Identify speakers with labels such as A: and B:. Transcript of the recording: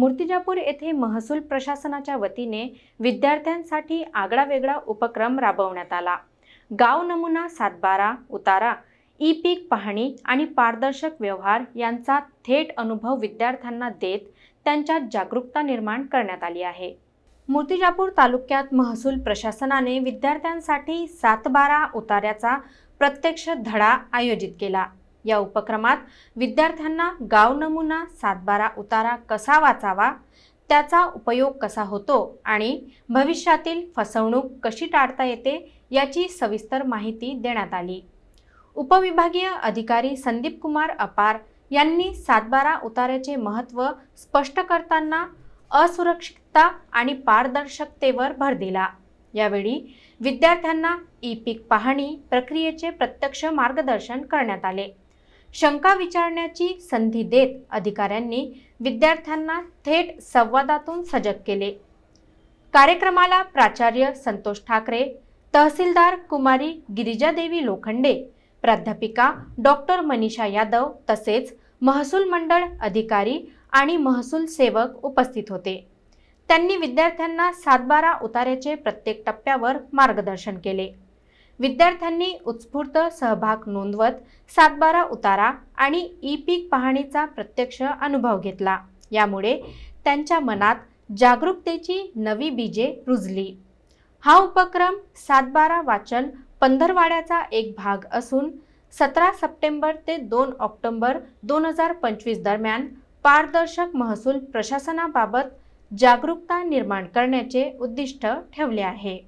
A: मूर्तिजापूर येथे महसूल प्रशासनाच्या वतीने विद्यार्थ्यांसाठी आगळा वेगळा उपक्रम राबवण्यात आला. गाव नमुना सातबारा उतारा ई पीक पाहणी आणि पारदर्शक व्यवहार यांचा थेट अनुभव विद्यार्थ्यांना देत त्यांच्यात जागरूकता निर्माण करण्यात आली आहे. मूर्तिजापूर तालुक्यात महसूल प्रशासनाने विद्यार्थ्यांसाठी सातबारा उताऱ्याचा प्रत्यक्ष धडा आयोजित केला. या उपक्रमात विद्यार्थ्यांना गाव नमुना सातबारा उतारा कसा वाचावा त्याचा उपयोग कसा होतो आणि भविष्यातील फसवणूक कशी टाळता येते याची सविस्तर माहिती देण्यात आली. उपविभागीय अधिकारी संदीप कुमार अपार यांनी सातबारा उतार्याचे महत्त्व स्पष्ट करताना असुरक्षितता आणि पारदर्शकतेवर भर दिला. यावेळी विद्यार्थ्यांना ई पीक पाहणी प्रक्रियेचे प्रत्यक्ष मार्गदर्शन करण्यात आले. शंका विचारण्याची संधी देत अधिकाऱ्यांनी विद्यार्थ्यांना थेट संवादातून सजग केले. कार्यक्रमाला प्राचार्य संतोष ठाकरे तहसीलदार कुमारी गिरिजादेवी लोखंडे प्राध्यापिका डॉक्टर मनीषा यादव तसेच महसूल मंडळ अधिकारी आणि महसूल सेवक उपस्थित होते. त्यांनी विद्यार्थ्यांना सातबारा उतार्याचे प्रत्येक टप्प्यावर मार्गदर्शन केले. विद्यार्थ्यांनी उत्स्फूर्त सहभाग नोंदवत सातबारा उतारा आणि ई पीक पाहणीचा प्रत्यक्ष अनुभव घेतला. यामुळे त्यांच्या मनात जागरूकतेची नवी बीजे रुजली. हा उपक्रम सातबारा वाचन पंधरवाड्याचा एक भाग असून सतरा सप्टेंबर ते दोन ऑक्टोंबर दोन हजार पंचवीस दरम्यान पारदर्शक महसूल प्रशासनाबाबत जागरूकता निर्माण करण्याचे उद्दिष्ट ठेवले आहे.